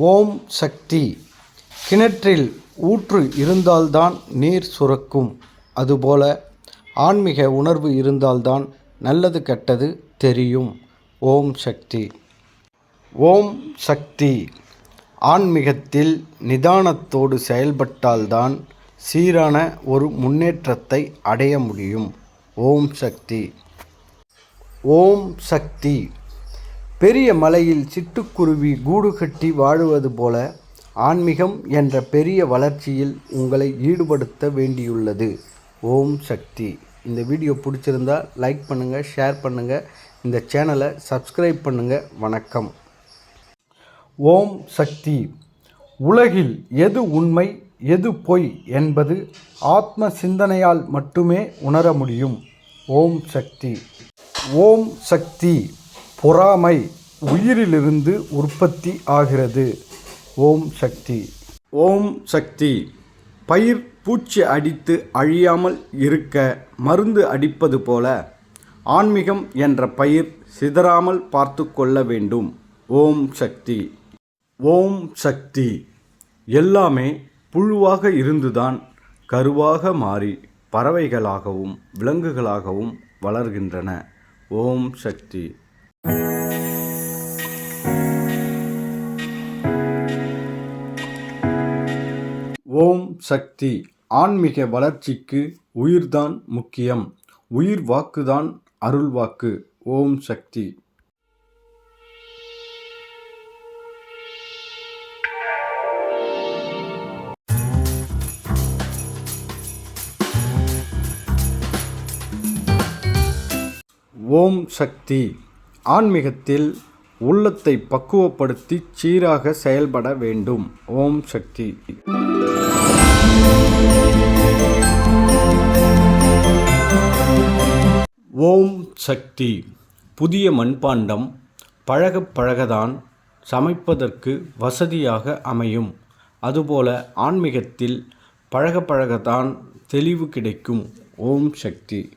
ஓம் சக்தி. கிணற்றில் ஊற்று இருந்தால்தான் நீர் சுரக்கும். அதுபோல ஆன்மீக உணர்வு இருந்தால்தான் நல்லது கெட்டது தெரியும். ஓம் சக்தி. ஓம் சக்தி. ஆன்மீகத்தில் நிதானத்தோடு செயல்பட்டால்தான் சீரான ஒரு முன்னேற்றத்தை அடைய முடியும். ஓம் சக்தி. ஓம் சக்தி. பெரிய மலையில் சிட்டுக்குருவி கூடு கட்டி வாழுவது போல ஆன்மீகம் என்ற பெரிய வளர்ச்சியில் உங்களை ஈடுபடுத்த வேண்டியுள்ளது. ஓம் சக்தி. இந்த வீடியோ பிடிச்சிருந்தா லைக் பண்ணுங்கள் ஷேர் பண்ணுங்கள் இந்த சேனலை சப்ஸ்கிரைப் பண்ணுங்கள் வணக்கம். ஓம் சக்தி. உலகில் எது உண்மை எது பொய் என்பது ஆத்ம சிந்தனையால் மட்டுமே உணர முடியும். ஓம் சக்தி. ஓம் சக்தி. பொறாமை. உயிரிலிருந்து உற்பத்தி ஆகிறது. ஓம் சக்தி. ஓம் சக்தி. பயிர் பூச்சி அடித்து அழியாமல் இருக்க மருந்து அடிப்பது போல ஆன்மீகம் என்ற பயிர் சிதறாமல் பார்த்து கொள்ள வேண்டும். ஓம் சக்தி. ஓம் சக்தி. எல்லாமே புழுவாக இருந்துதான் கருவாக மாறி பறவைகளாகவும் விலங்குகளாகவும் வளர்கின்றன. ஓம் சக்தி. சக்தி ஆன்மீக வளர்ச்சிக்கு உயிர்தான் முக்கியம். உயிர் வாக்குதான் அருள்வாக்கு ஓம் சக்தி. ஓம் சக்தி. ஆன்மீகத்தில் உள்ளத்தை பக்குவப்படுத்தி சீராக செயல்பட வேண்டும். ஓம் சக்தி. ஓம் சக்தி. புதிய மண்பாண்டம் பழக பழகதான் சமைப்பதற்கு வசதியாக அமையும். அதுபோல ஆன்மீகத்தில் பழக பழகத்தான் தெளிவு கிடைக்கும். ஓம் சக்தி.